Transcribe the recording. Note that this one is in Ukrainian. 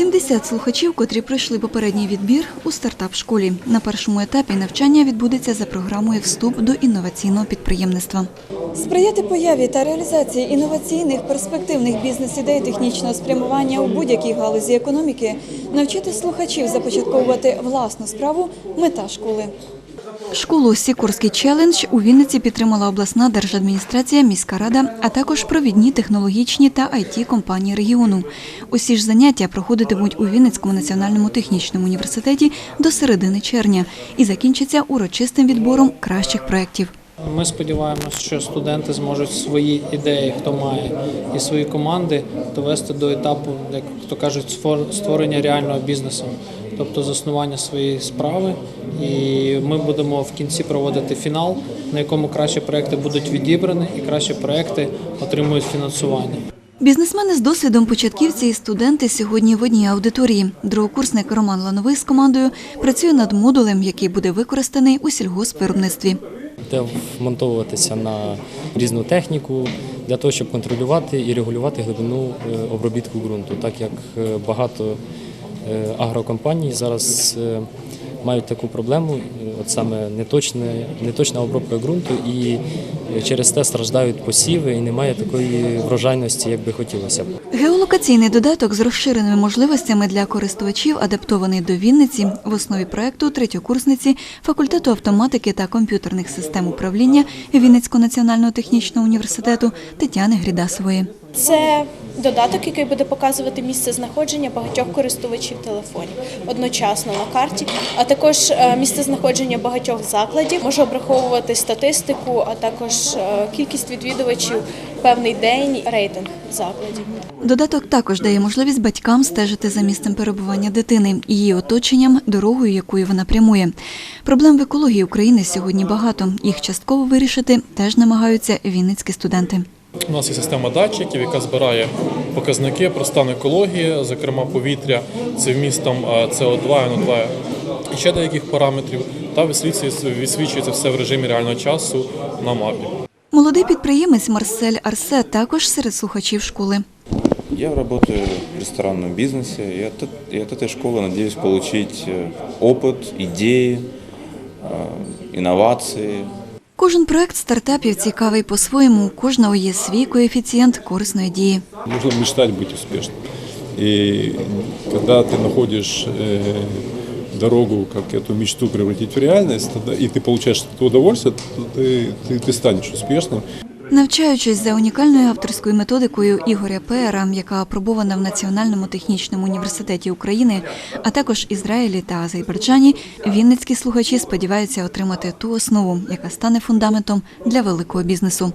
70 слухачів, котрі пройшли попередній відбір у стартап-школі. На першому етапі навчання відбудеться за програмою Вступ до інноваційного підприємництва. Сприяти появі та реалізації інноваційних перспективних бізнес-ідей технічного спрямування у будь-якій галузі економіки, навчити слухачів започатковувати власну справу мета школи. Школу Сікорський челендж у Вінниці підтримала обласна держадміністрація, міська рада, а також провідні технологічні та it компанії регіону. Усі ж заняття проходитимуть у Вінницькому національному технічному університеті до середини червня і закінчаться урочистим відбором кращих проєктів. Ми сподіваємося, що студенти зможуть свої ідеї, хто має, і свої команди довести до етапу, як то кажуть, створ- створення реального бізнесу, тобто заснування своєї справи. І ми будемо в кінці проводити фінал, на якому кращі проекти будуть відібрані, і кращі проекти отримують фінансування. Бізнесмени з досвідом початківці і студенти сьогодні в одній аудиторії. Другокурсник Роман Лановий з командою працює над модулем, який буде використаний у сільгоспвиробництві. Буде вмонтовуватися на різну техніку для того, щоб контролювати і регулювати глибину е, обробітку ґрунту, так як е, багато е, агрокомпаній зараз мають таку проблему, от саме неточне, неточна обробка ґрунту, і через те страждають посіви і немає такої врожайності, як би хотілося б. Геолокаційний додаток з розширеними можливостями для користувачів адаптований до Вінниці в основі проекту третьокурсниці факультету автоматики та комп'ютерних систем управління Вінницького національного технічного університету Тетяни Грідасової. Це додаток, який буде показувати місце знаходження багатьох користувачів телефонів одночасно на карті, а також е, місце знаходження багатьох закладів може обраховувати статистику, а також е, кількість відвідувачів певний день, рейтинг закладів. Додаток також дає можливість батькам стежити за місцем перебування дитини, її оточенням, дорогою, якою вона прямує. Проблем в екології України сьогодні багато. Їх частково вирішити теж намагаються вінницькі студенти. У нас є система датчиків, яка збирає показники про стан екології, зокрема повітря, це вмістом е, СО2, НО2 і ще деяких параметрів, та висвітлюється, висвічується все в режимі реального часу на мапі. Молодий підприємець Марсель Арсе також серед слухачів школи. Я работаю в ресторанном бизнесе, и от, эт- и от этой школы надеюсь получить э, опыт, идеи, э, инновации, Кожен проект стартапів цікавий по-своєму. У кожного є свій коефіцієнт корисної дії. Нужно мечтать быть успешным. И когда ты находишь э, дорогу, как эту мечту превратить в реальность, тогда, и ты получаешь это удовольствие, то ты, ты, ты станешь успешным. Навчаючись за унікальною авторською методикою Ігоря Пеера, яка опробована в Національному технічному університеті України, а також Ізраїлі та Азербайджані, вінницькі слухачі сподіваються отримати ту основу, яка стане фундаментом для великого бізнесу.